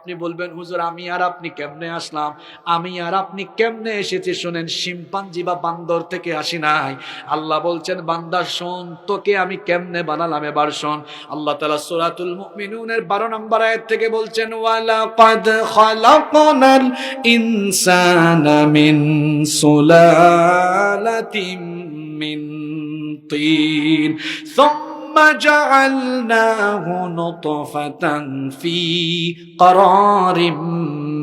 আপনি বলবেন, হুজুর, আমি আর আপনি কেমনে আসলাম? আমি আর আপনি কেমনে এসেছি? শোনেন, শিম্পাঞ্জি বা বান্দর থেকে আসি নাই। আল্লাহ বলছেন বান্দা শোন, তোকে আমি কেমনে বানালাম এবার শোন? আল্লাহ তাআলা সূরাতুল মুমিনুনের 12 নম্বর আয়ের থেকে বলছেন ওয়ালা ক্বাদ খালাকনাল ইনসানা মিন সুলালাতিম মিন তিন। ثم جعلناه نطفة في قرار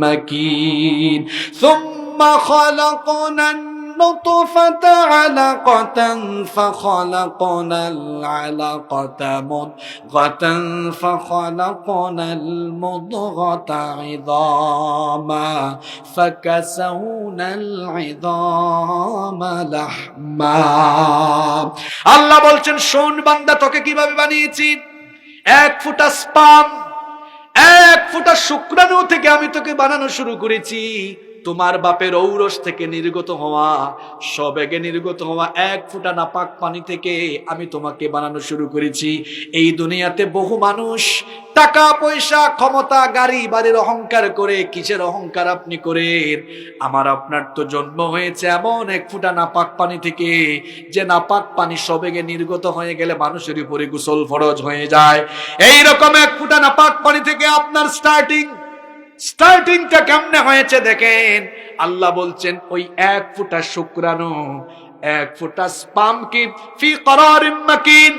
مكين. ثم خلقنا النطفة علقة فخلقنا العلقة مضغة فخلقنا المضغة عظاما فكسونا العظام لحما আল্লাহ বলছেন শোন বান্দা তোকে কিভাবে বানিয়েছি এক ফুটা স্পাম এক ফুটা শুক্রাণু থেকে আমি তোকে বানানো শুরু করেছি তোমার বাপের ঔরস থেকে নির্গত হওয়া, সবেগে নির্গত হওয়া এক ফুটা নাপাক পানি থেকে আমি তোমাকে বানানো শুরু করেছি। এই দুনিয়াতে বহু মানুষ টাকা, পয়সা, ক্ষমতা, গাড়ি, বাড়ির অহংকার করে, কিসের অহংকার আপনি করেন আমার আপনার তো জন্ম হয়েছে এমন এক ফুটা নাপাক পানি থেকে, যে নাপাক পানি সবেগে নির্গত হয়ে গেলে মানুষের উপরে গোসল ফরজ হয়ে যায়। এই রকম এক ফুটা নাপাক পানি থেকে আপনার স্টার্টিং স্টার্টিংটা কেমনে হয়েছে দেখেন? আল্লাহ বলছেন, ওই এক ফুটা শুক্রাণু, এক ফুটা স্পাম কি? ফি করারিম মাকিন।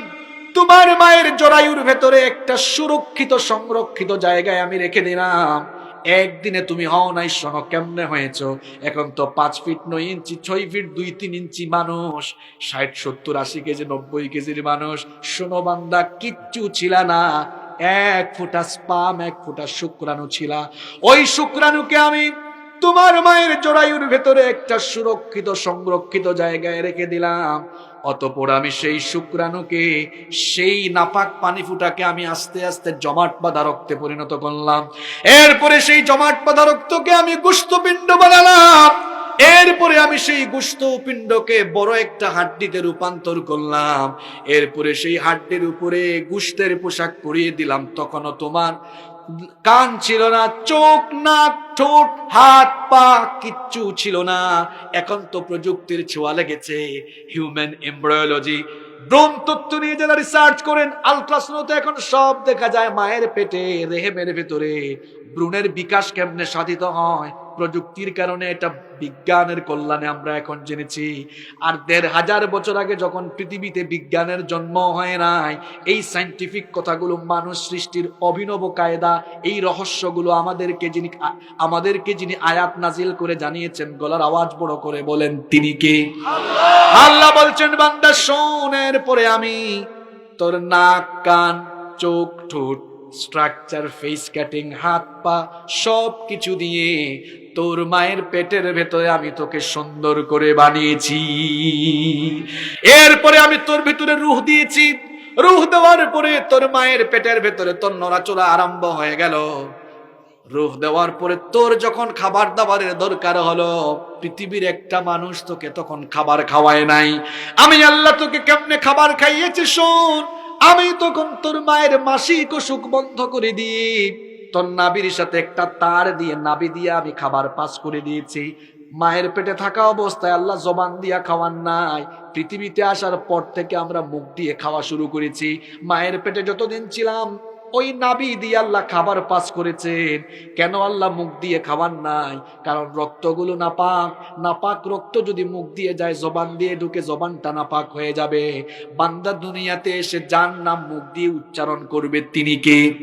তোমার মায়ের জরায়ুর ভেতরে একটা সুরক্ষিত, সংরক্ষিত জায়গায় আমি রেখে দিলাম। একদিনে তুমি হও নাই শোনো কেমনে হয়েছ? এখন তো পাঁচ ফিট নয় ইঞ্চি, ছয় ফিট দুই তিন ইঞ্চি মানুষ, ষাট, সত্তর, আশি কেজি, নব্বই কেজির মানুষ। শোনো বান্দা, কিচ্ছু ছিল না। এক ফুটা স্পাম, এক ফুটা শুক্রাণু ছিল। ওই শুক্রাণুকে আমি তোমার মায়ের জরায়ুর ভেতরে একটা সুরক্ষিত, সংরক্ষিত জায়গায় রেখে দিলাম। অতপর আমি সেই শুক্রাণুকে, সেই নাপাক পানি ফুটাকে আমি আস্তে আস্তে জমাট বাঁধা রক্তে পরিণত করলাম। এরপরে সেই জমাট বাঁধা রক্তকে আমি গুস্তপিণ্ড বানালাম। এরপরে আমি সেই গুস্ত পিণ্ডকে বড় একটা হাড্ডিতে রূপান্তর করলাম। এরপরে সেই হাড্ডির উপরে গুস্তের পোশাক পরিয়ে দিলাম। তখনও তোমার কান ছিল না, চোখ, নাক, ঠোঁট, হাত, পা কিচ্ছু ছিল না। এখন তো প্রযুক্তির ছোঁয়া লেগেছে। হিউম্যান এমব্রয়োলজি তত্ত্ব নিয়ে যারা রিসার্চ করেন আলট্রাসাউন্ডে এখন সব দেখা যায় মায়ের পেটে, রেহেমের ভেতরে। ভ্রূণের বিকাশ কেমনে সাধিত হয়? প্রযুক্তির কারণে এটা বিজ্ঞানের কল্যাণে আমরা এখন জেনেছি। আর দেড় হাজার বছর আগে যখন পৃথিবীতে বিজ্ঞানের জন্ম হয় নাই এই সাইন্টিফিক কথাগুলো মানুষ সৃষ্টির অভিনব কায়দা এই রহস্যগুলো আমাদেরকে যিনি আমাদেরকে যিনি আয়াত নাজিল করে জানিয়েছেন গলার আওয়াজ বড় করে বলেন তিনি কে? আল্লাহ! বলছেন বান্দা শোনের পরে আমি তোর নাক কান চোখ ঠোঁট স্ট্রাকচার ফেস কাটিং হাত পা সব কিছু দিয়ে তোর মায়ের পেটের ভেতরে আমি তোকে সুন্দর করে বানিয়েছি। এরপরে আমি তোর ভেতরে রুহ দিয়েছি। রুহ দেওয়ার পরে তোর মায়ের পেটের ভেতরে তোর নড়াচড়া আরম্ভ হয়ে গেল। রুহ দেওয়ার পরে তোর যখন খাবার দাবারের দরকার হলো, পৃথিবীর একটা মানুষ তোকে তখন খাবার খাওয়ায় নাই। আমি আল্লাহ তোকে কেমনে খাবার খাইয়েছি শোন? আমি তখন তোর মায়ের মাসিক অসুখ বন্ধ করে দিই। তোর নাবির সাথে একটা তার দিয়ে নাবি দিয়ে আমি খাবার পাস করে দিয়েছি। মায়ের পেটে থাকা অবস্থায় আল্লাহ জবান দিয়া খাওয়ার নাই। পৃথিবীতে আসার পর থেকে আমরা মুখ দিয়ে খাওয়া শুরু করেছি। মায়ের পেটে যতদিন ছিলাম ওই নাবি দিয়ে আল্লাহ খাবার পাস করেছেন। কেন আল্লাহ মুখ দিয়ে খাবার নাই? কারণ রক্তগুলো নাপাক। নাপাক রক্ত যদি মুখ দিয়ে যায়, জবান দিয়ে ঢুকে জবানটা নাপাক হয়ে যাবে। বান্দা দুনিয়াতে এসে যার নাম মুখ দিয়ে উচ্চারণ করবে তিনি কে?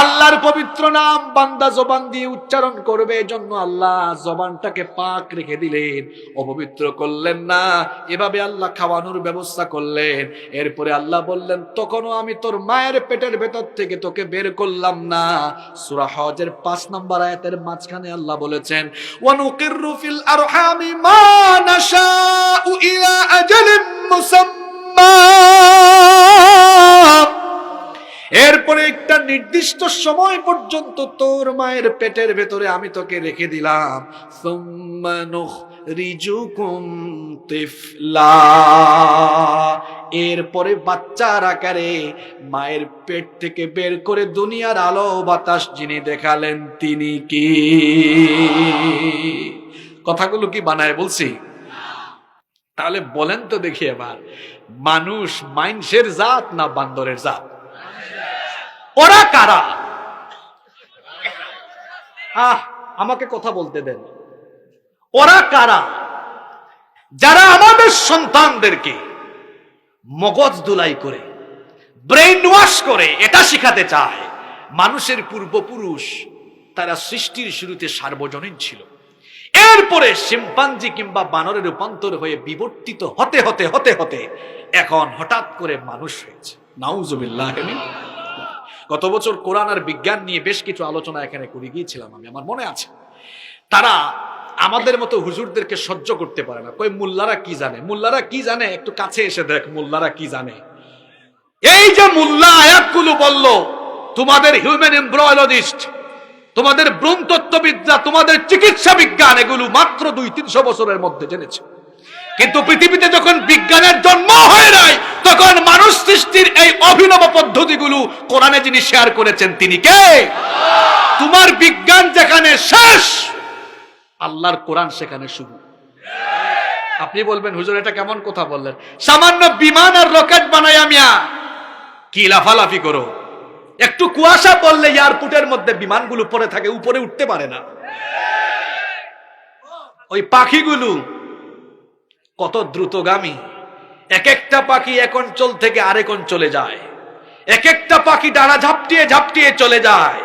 আল্লাহর পবিত্র নাম বান্দা জবান দিয়ে উচ্চারণ করবে। এজন্য আল্লাহ জবানটাকে পাক রেখে দিলেন। অপবিত্র করলেন না। এভাবে আল্লাহ খাওয়ানোর ব্যবস্থা করলেন। এরপরে আল্লাহ বললেন, তখনও আমি তোর মায়ের পেটের ভেতর থেকে তোকে বের করলাম না। সূরা হজের 5 নম্বর আয়াতের মাঝখানে আল্লাহ বলেছেন, ওয়ানুকিরু ফিল আরহামি মা নাশাউ ইলা আজালিম মুসাম্মা। এরপরে একটা নির্দিষ্ট সময় পর্যন্ত তোর মায়ের পেটের ভেতরে আমি তোকে রেখে দিলাম। সুম্মা নুখরিজুকুম তিফলা এরপরে বাচ্চার আকারে মায়ের পেট থেকে বের করে দুনিয়ার আলো বাতাস যিনি দেখালেন তিনি কি? কথাগুলো কি বানায় বলছি? তাহলে বলেন তো দেখি এবার, মানুষ মাইনসের জাত না বান্দরের জাত? ওরা কারা? আহ, আমাকে কথা বলতে দেন। ওরা কারা? যারা আমাদের সন্তানদেরকে মগজ দুলাই করে ব্রেন ওয়াশ করে এটা শিখাতে চায়, মানুষের পূর্বপুরুষ তারা সৃষ্টির শুরুতে সার্বজনীন ছিল। এরপরে শিম্পাঞ্জি কিংবা বানরে রূপান্তর হয়ে বিবর্তিত হতে হতে হতে হতে এখন হঠাৎ করে মানুষ হয়েছে। নাউজুবিল্লাহ গত বছর কোরআন আর বিজ্ঞান নিয়ে বেশ কিছু আলোচনা এখানে করে গিয়েছিলাম আমি, আমার মনে আছে। তারা আমাদের মতো হুজুরদেরকে সহ্য করতে পারে না। কই, মোল্লারা কি জানে? মোল্লারা কি জানে? একটু কাছে এসে দেখ, মোল্লারা কি জানে? এই যে মোল্লা আয়াতগুলো বলল, তোমাদের হিউম্যান এমব্রয়োলজিস্ট তোমাদের ব্রণতত্ত্ববিদ্যা তোমাদের চিকিৎসা বিজ্ঞান, এগুলো মাত্র দুই, তিনশো বছরের মধ্যে জেনেছে। কিন্তু পৃথিবীতে যখন বিজ্ঞানের জন্ম হয় নাই, তখন মানুষ সৃষ্টির এই অভিনব পদ্ধতিগুলো কোরআনে যিনি শেয়ার করেছেন, তিনি কে? তোমার বিজ্ঞান যেখানে শেষ আল্লাহর কোরআন সেখানে শুরু আপনি বলবেন, হুজুর, এটা কেমন কথা বললেন? সামান্য বিমান আর রকেট বানাই আমিয়া কি লাফালাফি করো? একটু কুয়াশা পড়লে এয়ারপোর্টের মধ্যে বিমানগুলো পড়ে থাকে, উপরে উঠতে পারে না। ওই পাখিগুলো কত দ্রুতগামী। এক একটা পাখি এক অঞ্চল থেকে আরেক অঞ্চলে যায়। এক একটা পাখি ডানা ঝাপটিয়ে ঝাপটিয়ে চলে যায়।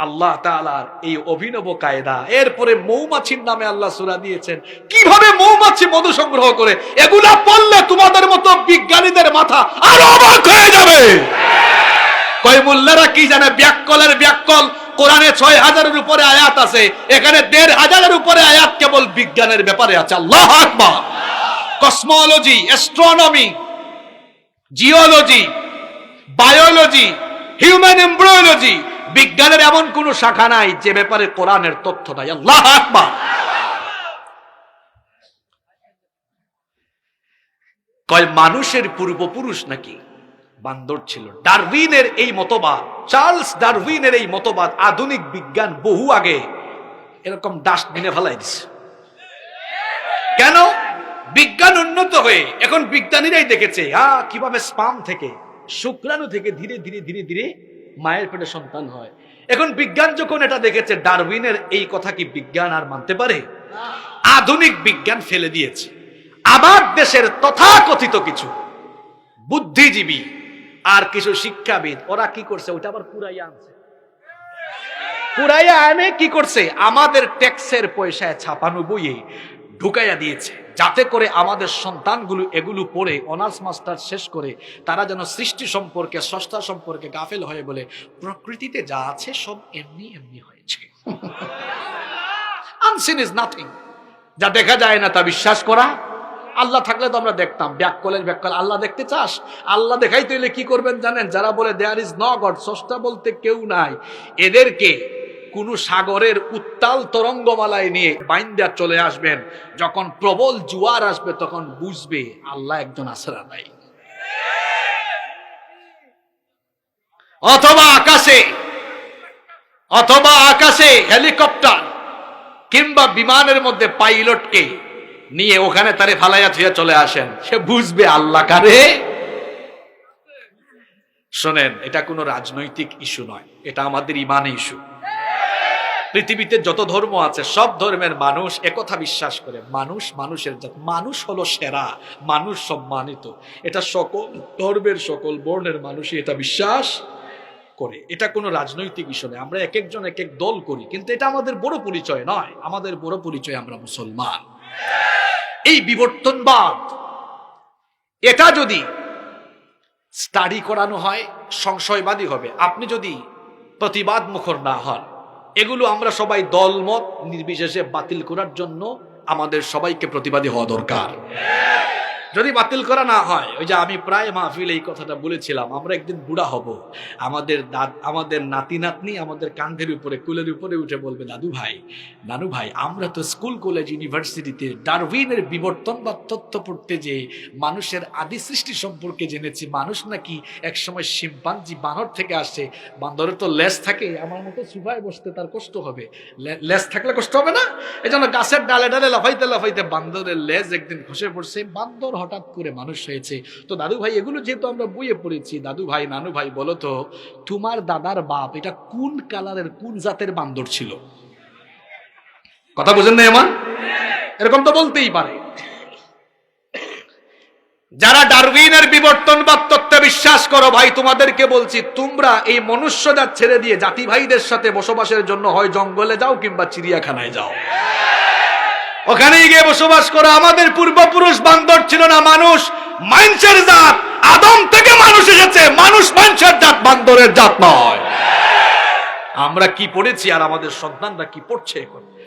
আল্লাহ তাআলার এই অভিনব কায়দা। এরপরে মৌমাছির নামে আল্লাহ সুরা দিয়েছেন। কীভাবে মৌমাছি মধু সংগ্রহ করে? এগুলা পড়লে তোমাদের মতো বিজ্ঞানীদের মাথা আরও অবাক হয়ে যাবে। কয় মোল্লারা কি জানে? ব্যাককলের ব্যাককল। কোরআনে ছয় হাজারের উপরে আয়াত আছে। এখানে দেড় হাজারের উপরে আয়াত কেবল বিজ্ঞানের ব্যাপারে আছে। আল্লাহ আকবার। Cosmology, astronomy, geology, biology, human embryology বিজ্ঞানের এমন কোন শাখা নাই যে ব্যাপারে কোরআনের তথ্য নাই। আল্লাহ কয়, মানুষের পূর্বপুরুষ নাকি? বান্দর ছিল। ডারউইনের এই মতবাদ, চার্লস ডারউইনের এই মতবাদ আধুনিক বিজ্ঞান বহু আগে এরকম ডাস্টবিনে ফেলাই দিছে। কেন? বিজ্ঞান উন্নত হয়ে এখন বিজ্ঞানীরাই দেখেছে হ্যাঁ কীভাবে স্পাম থেকে, শুক্রাণু থেকে ধীরে ধীরে ধীরে ধীরে মায়ের পেটে সন্তান হয়। এখন বিজ্ঞান যখন এটা দেখেছে, ডারউইনের এই কথা কি বিজ্ঞান আর মানতে পারে? আধুনিক বিজ্ঞান ফেলে দিয়েছে। আমার দেশের তথাকথিত কিছু বুদ্ধিজীবী আর কিছু শিক্ষাবিদ, ওরা কি করছে? ওটা আবার পুরাইয়া আনছে। পুরাইয়া আনে, কি করছে? আমাদের ট্যাক্সের পয়সায় ছাপানো বইয়ে ঢুকাইয়া দিয়েছে। যাতে করে আমাদের সন্তানগুলো এগুলো পড়ে, অনার্স মাস্টার শেষ করে, তারা যেন সৃষ্টি সম্পর্কে সস্তা সম্পর্কে গাফেল হয়ে বলে প্রকৃতিতে যা আছে সব এমনি এমনি হয়েছে। আনসিন ইজ নাথিং যা দেখা যায় না তা বিশ্বাস করা। আল্লাহ থাকলে তো আমরা দেখতাম, ব্যাককলের ব্যাককল। আল্লাহ দেখতে চাস? আল্লাহ দেখাইতে হইলে কি করবেন জানেন? যারা বলে দেয়ার ইজ ন গড সস্তা বলতে কেউ নাই। এদেরকে কোন সাগরের উত্তাল তরঙ্গমালায় নিয়ে বাইন্দা চলে আসবেন। যখন প্রবল জুয়ার আসবে, তখন বুঝবে আল্লাহ একজন আশ্রা নাই। অথবা আকাশে অথবা আকাশে হেলিকপ্টার কিংবা বিমানের মধ্যে পাইলটকে নিয়ে ওখানে তারে ফালাইয়া থুয়ে চলে আসেন। সে বুঝবে আল্লাহ কারে? শোনেন, এটা কোনো রাজনৈতিক ইস্যু নয়, এটা আমাদের ইমান ইস্যু। পৃথিবীতে যত ধর্ম আছে, সব ধর্মের মানুষ একথা বিশ্বাস করে। মানুষ মানুষের জাত। মানুষ হলো সেরা। মানুষ সম্মানিত। এটা সকল ধর্মের সকল বর্ণের মানুষই এটা বিশ্বাস করে। এটা কোনো রাজনৈতিক ইস্যু আমরা এক একজন এক এক দল করি। কিন্তু এটা আমাদের বড় পরিচয় নয়। আমাদের বড় পরিচয় আমরা মুসলমান। এই বিবর্তনবাদ, এটা যদি স্টাডি করানো হয়, সংশয়বাদী হবে। আপনি যদি প্রতিবাদ মুখর না হন এগুলো আমরা সবাই দলমত নির্বিশেষে বাতিল করার জন্য আমাদের সবাইকে প্রতিবাদী হওয়া দরকার। যদি বাতিল করা না হয়, ওই যে আমি প্রায় মাহফিল এই কথাটা বলেছিলাম, আমরা একদিন বুড়া হব। আমাদের দাদ আমাদের নাতি নাতনি আমাদের কান্ধের উপরে, কুলের উপরে উঠে বলবে, দাদু ভাই, নানু ভাই, আমরা তো স্কুল, কলেজ, ইউনিভার্সিটিতে ডারউইনের বিবর্তন বা তথ্য পড়তে যে মানুষের আদি সৃষ্টি সম্পর্কে জেনেছি, মানুষ নাকি একসময় শিম্পাঞ্জি বানর থেকে আসে, বান্দরের তো লেজ থাকে, আমার মতো সুভায় বসতে তার কষ্ট হবে। লে- লেজ থাকলে কষ্ট হবে না? এই জন্য গাছের ডালে ডালে লাফাইতে লাফাইতে বান্দরের লেজ একদিন খসে পড়ছে, বান্দর হঠাৎ করে মানুষ হয়েছে। তো দাদু ভাই, এগুলো যেহেতু আমরা বইয়ে পড়েছি, দাদু ভাই, নানু ভাই, বলো তো, তোমার দাদার বাপ, এটা কোন কালারের, কোন জাতের বান্দর ছিল? কথা বুঝেন না এমন এরকম তো বলতেই পারে। যারা ডারউইনের বিবর্তনবাদ তত্ত্বে বিশ্বাস করো ভাই, তোমাদেরকে বলছি, তোমরা এই মনুষ্যজাত ছেড়ে দিয়ে জাতি ভাইদের সাথে বসবাসের জন্য হয় জঙ্গলে যাও কিংবা চিড়িয়াখানায় যাও। ওখানেই গিয়ে বসবাস করো। আমাদের পূর্বপুরুষ বান্দর ছিল না মানুষ। মানুষের জাত, আদম থেকে মানুষ এসেছে। মানুষ মানুষের জাত, বান্দরের জাত নয়। আমরা কি পড়েছি আর আমাদের সন্তানরা কি পড়ছে এখন?